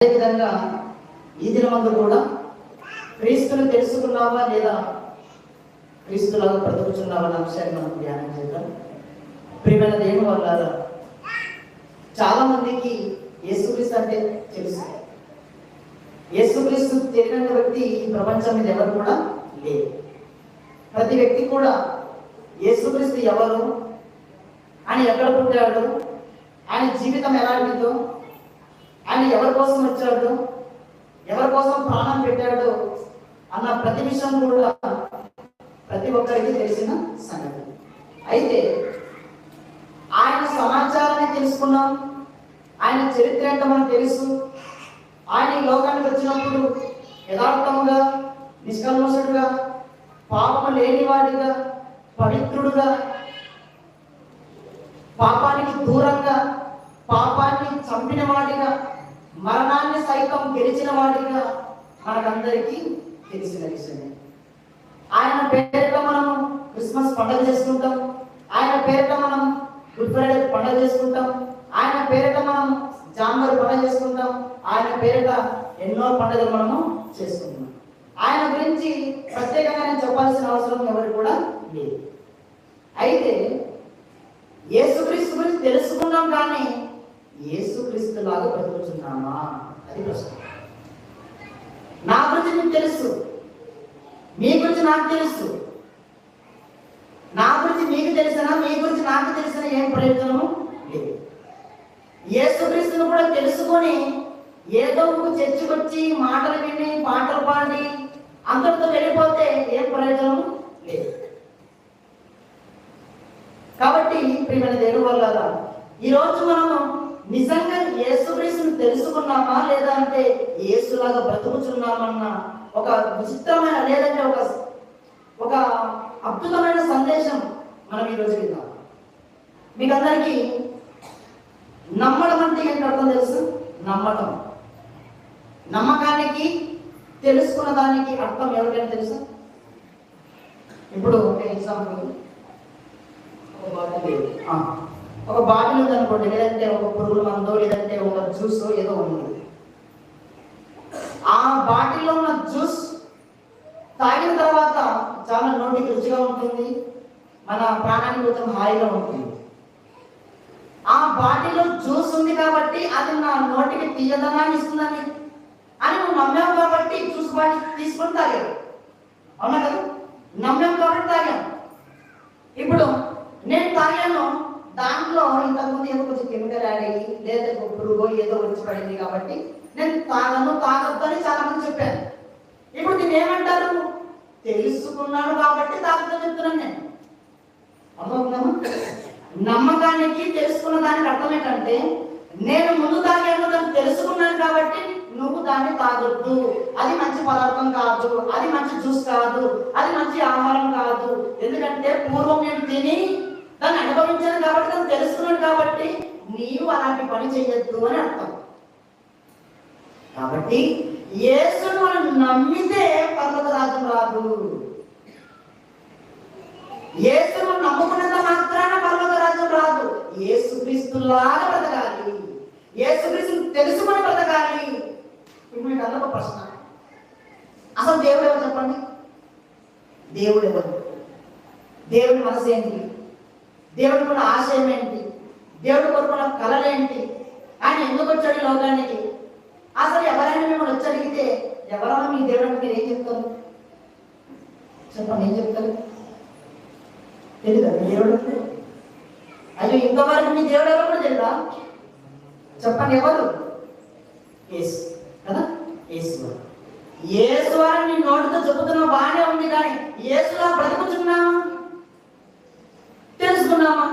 అదేవిధంగా ఈ దినమందు కూడా క్రీస్తుని తెలుసుకున్నావా లేదా? క్రీస్తులాగా బ్రతుకుతున్నావా అనే అంశాన్ని మనం ధ్యానం చేద్దాం. ప్రియమైన దేవుని వల్ల చాలా మందికి యేసుక్రీస్తు అంటే తెలుసు. యేసుక్రీస్తు తెలియని వ్యక్తి ఈ ప్రపంచం మీద ఎవరు కూడా లేరు. ప్రతి వ్యక్తి కూడా యేసుక్రీస్తు ఎవరు? ఆయన ఎక్కడ పుట్టాడు? ఆయన జీవితం ఎలాంటిదో ఆయన ఎవరి కోసం వచ్చాడు? ఎవరి కోసం ప్రాణం పెట్టాడు? అన్న ప్రతి విషయం కూడా ప్రతి ఒక్కరికి తెలిసిన సంగతి. అయితే ఆయన సమాచారాన్ని తెలుసుకున్నాం. ఆయన చరిత్ర ఏంటో మనకు తెలుసు. ఆయన ఈ లోకానికి వచ్చినప్పుడు యథార్థముగా నిష్కల్మషుడుగా పాపము లేనివాడిగా పవిత్రుడుగా పాపానికి దూరంగా పాపాన్ని చంపిన వాడిగా మరణాన్ని సైతం గెలిచిన వాడిగా మనకందరికీ తెలిసిన విషయమే. ఆయన పేరిట మనం క్రిస్మస్ పండుగ చేసుకుంటాం. ఆయన పేరిట మనం గుడ్ ఫ్రైడే పండుగ చేసుకుంటాం. ఆయన పేరిట మనం జాంబర్ పండుగ చేసుకుంటాం. ఆయన పేరిట ఎన్నో పండుగలు మనము చేసుకుంటాం. ఆయన గురించి ప్రత్యేకంగా నేను చెప్పాల్సిన అవసరం ఎవరు కూడా లేదు. అయితే యేసుక్రీస్తు గురించి తెలుసుకున్నాం కానీ యేసుక్రీస్తు లాగా బ్రతుకుతున్నామా? అది ప్రశ్న. నా గురించి మీకు తెలుసు. మీ గురించి నాకు తెలుసు. నా గురించి మీకు తెలిసినా? మీ గురించి నాకు తెలిసిన ఏం ప్రయోజనము? లేదు. యేసుక్రీస్తును కూడా తెలుసుకొని ఏదో ఒక చర్చకొచ్చి మాటలు విని పాటలు పాడి అందరితో వెళ్ళిపోతే ఏం ప్రయోజనం లేదు. కాబట్టి ప్రియమైన దేవుడు వల్ల ఈరోజు మనము నిజంగా యేసుక్రీస్తుని తెలుసుకున్నామా లేదా అంటే యేసులాగా బ్రతుకుచున్నామన్న ఒక విచిత్రమైన లేదంటే ఒక ఒక అద్భుతమైన సందేశం మనం ఈరోజు విందాం మీకు అందరికీ నమ్మడం అంటే ఏంటి అర్థం తెలుసు? నమ్మటం. నమ్మకానికి తెలుసుకున్న దానికి అర్థం ఎవరికైనా తెలుసా? ఇప్పుడు ఒక ఎగ్జాంపుల్ ఒక బాధ్యత ఒక బాటిల్ ఉంది అనుకోండి లేదంటే ఒక పురుగుల మందో లేదంటే ఒక జ్యూస్ ఏదో ఉంది. ఆ బాటిల్లో ఉన్న జ్యూస్ తాగిన తర్వాత చాలా నోటికి రుచిగా ఉంటుంది మన ప్రాణానికి కొంచెం హాయిగా ఉంటుంది. ఆ బాటిల్లో జ్యూస్ ఉంది కాబట్టి అది నా నోటికి తీయదనాన్ని ఇస్తుందని అని నువ్వు నమ్మావు కాబట్టి జ్యూస్ బాటిల్ తీసుకొని తాగావు. అవునా కదా? నమ్మాం కాబట్టి తాగాం ఇప్పుడు నేను తాగాను దాంట్లో ఇంతకుముందు ఏదో కొంచెం కెమికల్ యాడ్ అయ్యి లేదా ఒక పురుగో ఏదో వచ్చి పడింది కాబట్టి నేను తాగను తాగొద్దు అని చాలా మంది చెప్పాను ఇప్పుడు దీన్ని ఏమంటారు తెలుసుకున్నాను కాబట్టి తాగుతా చెప్తున్నాను నేను. నమ్మకానికి తెలుసుకున్న దానికి అర్థం ఏంటంటే నేను ముందు తాగాను దాన్ని తెలుసుకున్నాను కాబట్టి నువ్వు దాన్ని తాగొద్దు. అది మంచి పదార్థం కాదు అది మంచి జ్యూస్ కాదు అది మంచి ఆహారం కాదు. ఎందుకంటే పూర్వం నేను తిని దాన్ని అనుభవించాను కాబట్టి దాన్ని తెలుసుకున్నాను కాబట్టి నీవు అలాంటి పని చేయొద్దు అని అర్థం. కాబట్టి యేసును మనం నమ్మితే పర్వత రాజ్యం రాదు. యేసును నమ్ముకున్నంత మాత్రాన పర్వత రాజ్యం రాదు. యేసు క్రీస్తులాగా బ్రతకాలి. యేసు క్రీస్తు తెలుసుకుని బ్రతకాలి. ఇప్పుడు మీకు అదొక ఒక ప్రశ్న. అసలు దేవుడు ఎవరు చెప్పండి? దేవుడు ఎవరు? దేవుడి మనసు ఏంటి దేవుడి కూడా ఆశయం ఏంటి? దేవుడి కోరుకున్న కలలేంటి ఆయన ఎందుకు వచ్చాడు లోకానికి? అసలు ఎవరైనా మిమ్మల్ని వచ్చి అడిగితే ఎవరైనా మీ దేవుడు మీరు ఏం చెప్తారు? చెప్పండి ఏం చెప్తారు? తెలియదా మీ దేవుడు అయ్యో ఇంతవరకు మీ దేవుడు ఎవరు కూడా తెలియదా చెప్పండి ఎవరు? ఏసు కదా? ఏసు ఏసు అని నీ నోటితో చెబుతున్నా బాగానే ఉంది కానీ ఏసులా బ్రతుకుతున్నామా? తెలుసుకున్నామా?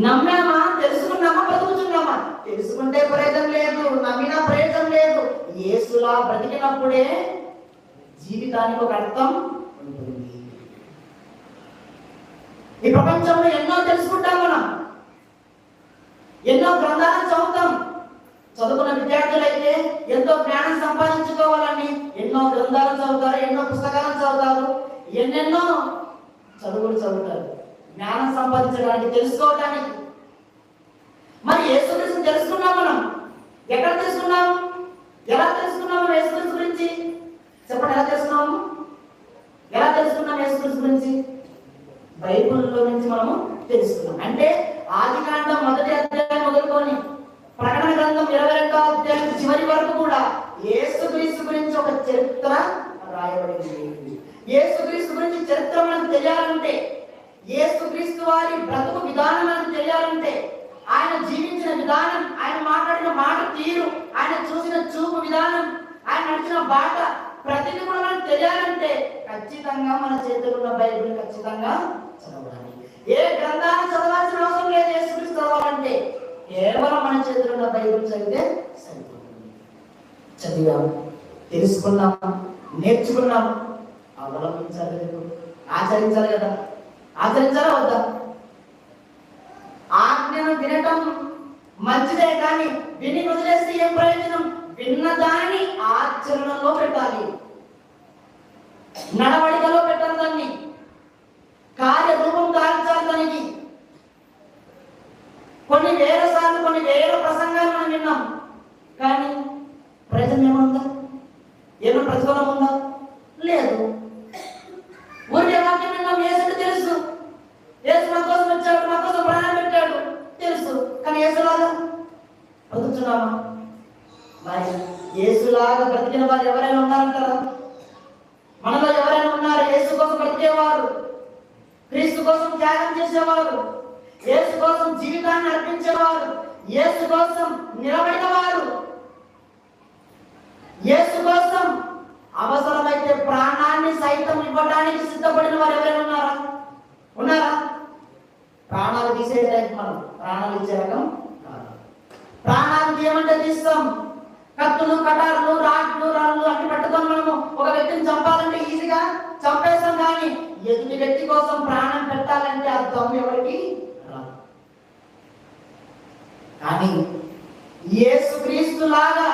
నమ్మామా? తెలుసుకున్నామా? బ్రతుకుతున్నామా తెలుసుకుంటే ప్రయోజనం లేదు నమ్మినా ప్రయోజనం లేదు. ఏసులా బ్రతికినప్పుడే జీవితానికి ఒక అర్థం ఉంటుంది. ఈ ప్రపంచంలో ఎన్నో తెలుసుకుంటాం మనం. ఎన్నో గ్రంథాలను చదువుతాం. చదువుకున్న విద్యార్థులైతే ఎంతో జ్ఞానం సంపాదించుకోవాలని ఎన్నో గ్రంథాలు చదువుతారు ఎన్నో పుస్తకాలను చదువుతారు ఎన్నెన్నో చదువులు చదువుతారు. జ్ఞానం సంపాదించడానికి తెలుసుకోవడానికి మరి యేసుక్రీస్తు తెలుసుకున్నాం మనం. ఎక్కడ తెలుసుకున్నాం? ఎలా తెలుసుకున్నాం మనం యేసుక్రీస్తు గురించి? చెప్పండి ఎలా తెలుసుకున్నాము? ఎలా తెలుసుకున్నాం యేసుక్రీస్తు గురించి? బైబిల్లో నుంచి మనము తెలుసుకున్నాం. అంటే ఆది కాండం మొదటి అధ్యాయం మొదలుకొని ప్రకటన గ్రంథం ఇరవై రెండో అధ్యాయం చివరి వరకు కూడా యేసుక్రీస్తు గురించి ఒక చరిత్ర రాయబడింది. యేసుక్రీస్తు గురించి చరిత్ర మనకు తెలియాలంటే యేసుక్రీస్తు వారి బ్రతుకు విధానం మనకు తెలియాలంటే ఆయన జీవించిన విధానం ఆయన మాట్లాడిన మాట తీరు ఆయన చూసిన చూపు విధానం ఆయన నడిచిన బాట ప్రతిదీ కూడా మనకు తెలియాలంటే ఖచ్చితంగా మన చేతిలో ఉన్న బైబిల్ ఖచ్చితంగా చదవాలి ఏ గ్రంథాన్ని చదవాల్సిన అవసరం లేదు యేసుక్రీస్తు చదవాలంటే కేవలం మన చేతిలో ఉన్న బైబిల్ చదివితే సరిపోతుంది. చదివాం తెలుసుకున్నాం నేర్చుకున్నాం అవలంబించాలి ఆచరించాలి కదా. ఆచరించాలా వద్దా ఆజ్ఞను వినటం మంచిదే కానీ విని వదిలేస్తే ఏం ప్రయోజనం? విన్న దానిని ఆచరణలో పెట్టాలి. నడవడికలో పెట్టాలి దాన్ని. కార్యరూపం దాల్చాలి దానికి. కొన్ని వేల సార్లు కొన్ని వేల ప్రసంగాలు మనం విన్నాం. కానీ ప్రయోజనం ఉందా ఏమైనా ప్రతిఫలం ఉందా? లేదు ఊరికే వాక్యం విన్నాం ఏసుకు తెలుసు ఏసు మా కోసం వచ్చాడు మా కోసం ప్రాణం పెట్టాడు తెలుసు కానీ ఏసులాగా బ్రతుకుతున్నామా మరి ఏసులాగా బ్రతికిన వారు ఎవరైనా ఉన్నారంటారా మనలో ఎవరైనా ఉన్నారు? యేసు కోసం బ్రతికేవారు? క్రీస్తు కోసం త్యాగం చేసేవారు? యేసు కోసం జీవితాన్ని అర్పించేవారు? యేసు కోసం నిలబడిన వారు యేసు కోసం అవసరమైతే ప్రాణాన్ని సైతం ఇవ్వడానికి సిద్ధపడిన వారు ఎవరైనా ఉన్నారా? ఉన్నారా? ప్రాణాలు తీసే మనం ప్రాణాలు ఇచ్చే రకం ఏమంటే తీయమంటే తీస్తాం? కత్తులు కటార్లు రాళ్ళు రాళ్ళు అన్ని పెట్టుకొని మనము ఒక వ్యక్తిని చంపాలంటే ఈజీగా చంపేస్తాం కానీ ఎదుటి వ్యక్తి కోసం ప్రాణం పెట్టాలంటే ఆ దమ్ము ఎవరికి రాదు. కానీ యేసుక్రీస్తు లాగా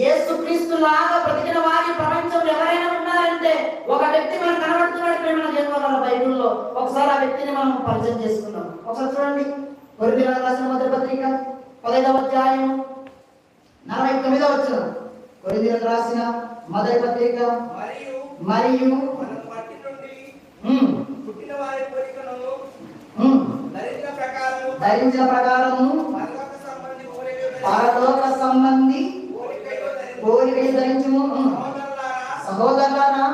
యేసుక్రీస్తు లాగా బ్రతికిన వారి ప్రపంచంలో ఎవరైనా ఉన్నారంటే ఒక వ్యక్తి మనకు కనబడుతున్నాడు ప్రేమ జన్మల బైబుల్లో. ఒకసారి ఆ వ్యక్తిని మనం పరిచయం చేసుకున్నాం ఒకసారి చూడండి. కొరిమిల రాసిన మొదటి పత్రిక పదైదవ అధ్యాయం నలభై తొమ్మిదవ వచ్చిన కొరిమిలకు రాసిన మొదటి పత్రిక. మరియు ధరించిన ప్రకారము పరలోక సంబంధి కోరికలు ధరించుము. సహోదరులారా,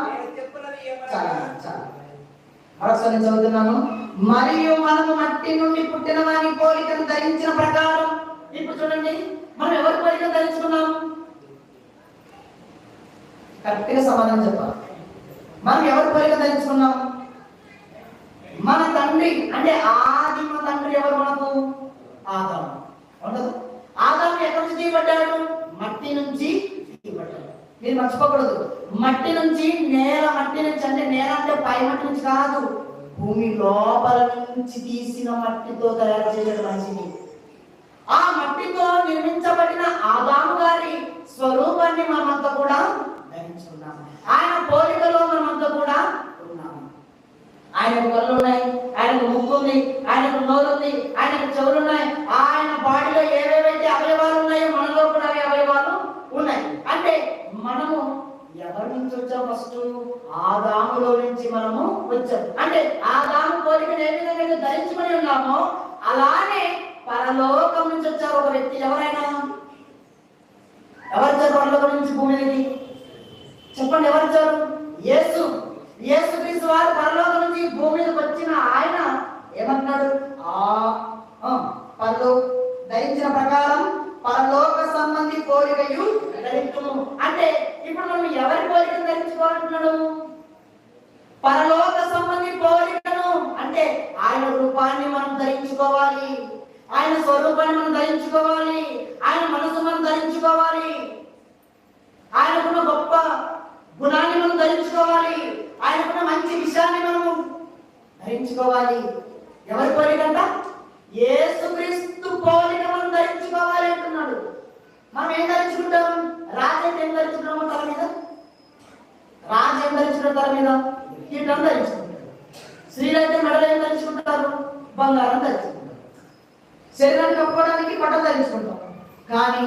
మరొకసారి నేను చదువుతున్నాను. మరియు మనము మట్టి నుండి పుట్టిన వారి కోరికను ధరించిన ప్రకారం ఇప్పుడు చూడండి మనం ఎవరి కోరికను ధరించుకున్నాం కరెక్ట్గా సమాధానం చెప్పాలి. మనం ఎవరి కోరిక ధరించుకున్నాం మన తండ్రి అంటే ఆదిమ తండ్రి ఎవరు మనకు? ఆదాము. ఉండదు ఆదాము ఎక్కడి నుంచి తీయబడ్డాడు? మట్టి నుంచి తీయబడ్డాడు. మీరు మర్చిపోకూడదు. మట్టి నుంచి నేల మట్టి నుంచి అంటే నేల అంటే పై మట్టి నుంచి కాదు. భూమి లోపల నుంచి తీసిన మట్టితో తయారు చేయడం మనిషిని. ఆ మట్టితో నిర్మించబడిన ఆదాము గారి స్వరూపాన్ని మనమంతా కూడా ధరించున్నాము ఆయన పోలికలో మనమంతా కూడా ఉన్నాము. ఆయనకు కళ్ళు ఉన్నాయి ఆయనకు ముక్కు ఉంది ఆయనకు నోరు ఉంది ఆయనకు చెవులు ఉన్నాయి. ఆయన బాడీలో ఏవేవైతే అవయవాలు ఉన్నాయో మనలో కూడా అవి అవయవాలు ఉన్నాయి. అంటే మనము ఎవరి నుంచి వచ్చాం ఫస్ట్ ఆదాములో నుంచి మనము వచ్చాం. అంటే ఆదాము కోరికను ఏ విధంగా ధరించుకుని ఉన్నామో అలానే పరలోకం నుంచి వచ్చారు ఒక వ్యక్తి. ఎవరైనా? ఎవరు పరలోకం నుంచి భూమిని చెప్పండి ఎవరు యేసు యేసు. క్రీస్తు వారు పరలోకం నుంచి భూమి మీదకి వచ్చిన ఆయన ఏమంటున్నాడు? ఆ పరలో ధరించిన ప్రకారం పరలోక సంబంధి కోరికయు ధరించుము అంటే ఇప్పుడు మనం ఎవరి కోరికను ధరించుకోవాలంటున్నాడు పరలోక సంబంధి కోరికను. అంటే ఆయన రూపాన్ని మనం ధరించుకోవాలి. ఆయన స్వరూపాన్ని మనం ధరించుకోవాలి. ఆయన మనసు మనం ధరించుకోవాలి. ఆయనకున్న గొప్ప గుణాన్ని మనం ధరించుకోవాలి. ఆయనకున్న మంచి విషయాన్ని మనము ధరించుకోవాలి. ఎవరి పోలికంట ఏసుక్రీస్తు పోలిక మనం ధరించుకోవాలి అంటున్నాడు. మనం ఏం ధరించుకుంటాం? రాజైతే ఏం ధరించుకున్నాము తల మీద? రాజు ఏం ధరించుకున్న తల మీద? కీటం ధరించుకుంటారు స్త్రీలైతే మెడలు ఏం ధరించుకుంటారు? బంగారం ధరించుకుంటారు. శరీరాన్ని కప్పుకోవడానికి బట్టలు ధరించుకుంటాం కానీ